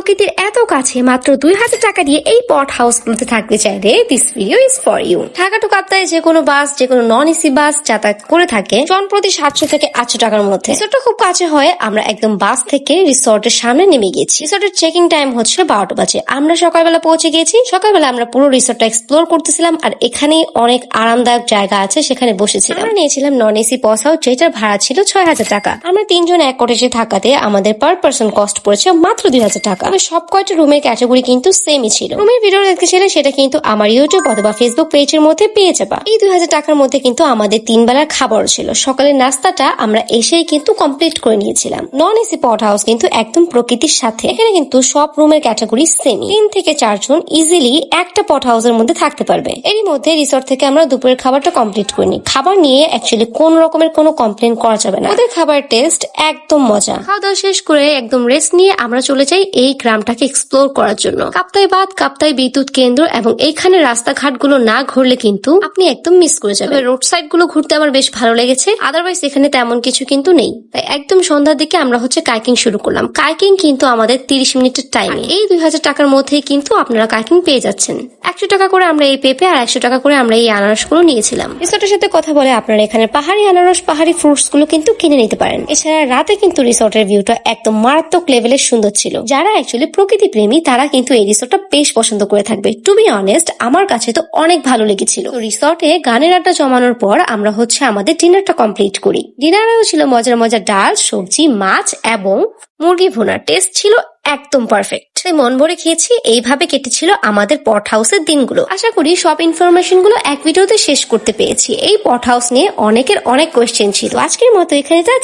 প্রকৃতির এত কাছে, মাত্র দুই হাজার টাকা দিয়ে এই পট হাউসগুলোতে থাকতে চাইলে this video is for you Dhaka to কাপ্তায় যে কোনো বাস যে কোনো নন এসি বাস যাতায়াত করে থাকে, জন প্রতি সাতশো থেকে আটশো টাকার মধ্যে। রিসোর্টটা খুব কাছে হয়, আমরা একদম বাস থেকে রিসোর্টের সামনে নেমে গেছি রিসোর্টের চেকিং টাইম হচ্ছে বারোটা বাজে। আমরা সকালবেলা পৌঁছে গেছি সকালবেলা আমরা পুরো রিসোর্টটা এক্সপ্লোর করতেছিলাম, আর এখানে অনেক আরামদায়ক জায়গা আছে, সেখানে বসেছিলাম। আমরা নিয়েছিলাম নন এসি পস হাউস যেটার ভাড়া ছিল ছয় হাজার টাকা। আমরা তিনজন এক কটেজে থাকাতে আমাদের পার পার্সন কস্ট পড়েছে মাত্র দুই হাজার টাকা। তবে সব কয়টা রুমের ক্যাটাগরি কিন্তু সেমই ছিল। রুমের ভিডিও দেখতে চাইলে সেটা কিন্তু আমার ইউটিউব অথবা ফেসবুক পেজের মধ্যে পেয়ে যাবা। এই দুই হাজার টাকার মধ্যে কিন্তু আমাদের তিন বেলার খাবার ছিল। সকালের নাস্তাটা আমরা এসেই কিন্তু কমপ্লিট করে নিয়েছিলাম। নন এসি পট হাউস কিন্তু একদম প্রকৃতির সাথে। এখানে কিন্তু সব রুমের ক্যাটাগরি সেমই তিন থেকে চারজন ইজিলি একটা পট হাউসের মধ্যে থাকতে পারবে। এরই মধ্যে রিসোর্ট থেকে আমরা দুপুরের খাবারটা কমপ্লিট করে নিই। খাবার নিয়ে অ্যাকচুয়ালি কোন রকমের কোনো কমপ্লেন করা যাবে না। ওদের খাবার টেস্ট একদম মজা। খাওয়া দাওয়া শেষ করে একদম রেস্ট নিয়ে আমরা চলে যাই এই গ্রামটাকে এক্সপ্লোর করার জন্য। কাপ্তাই বাদ কাপ্তাই বিদ্যুৎ কেন্দ্র এবং এইখানে রাস্তাঘাটগুলো না ঘুরলে কিন্তু আপনি একদম মিস করে যাবেন। রোড সাইডগুলো ঘুরতে আমার বেশ ভালো লেগেছে। আদারওয়াইজ এখানে তেমন কিছু কিন্তু নেই। তাই একদম সন্ধ্যার দিকে আমরা হচ্ছে কাইকিং শুরু করলাম। কাইকিং কিন্তু আমাদের তিরিশ মিনিটের টাইমে এই দুই হাজার টাকার মধ্যেই কিন্তু আপনারা কাইকিং পেয়ে যাচ্ছেন। একশো টাকা করে আমরা এই পেঁপে আর একশো টাকা করে আমরা এই আনারসগুলো নিয়েছিলাম রিসোর্টের সাথে কথা বলে আপনারা এখানে পাহাড়ি আনারস, পাহাড়ি ফ্রুটসগুলো কিন্তু কিনে নিতে পারেন। এছাড়া রাতে কিন্তু রিসোর্টের ভিউটা একদম মারাত্মক লেভেলের সুন্দর ছিল। যারা অ্যাকচুয়ালি প্রকৃতি প্রেমী, তারা কিন্তু এই রিসোর্টটা বেশ পছন্দ করে থাকবে। টু বি অনেস্ট আমার কাছে তো অনেক ভালো লেগেছিল। রিসোর্টে গানের আড্ডা জমানোর পর আমরা হচ্ছে আমাদের ডিনারটা কমপ্লিট করি। ডিনারেও ছিল মজার মজার ডাল, সবজি, মাছ এবং মুরগি ভুনা। টেস্ট ছিল একদম পারফেক্ট মন ভরে খেয়েছি, এইভাবে কেটেছিল আমাদের পট হাউসের দিনগুলো। আশা করি সব ইনফরমেশনগুলো এক ভিডিওতে শেষ করতে পেরেছি। এই পট হাউস নিয়ে অনেকের অনেক কোয়েশ্চেন ছিল। আজকের মতো এখানে যা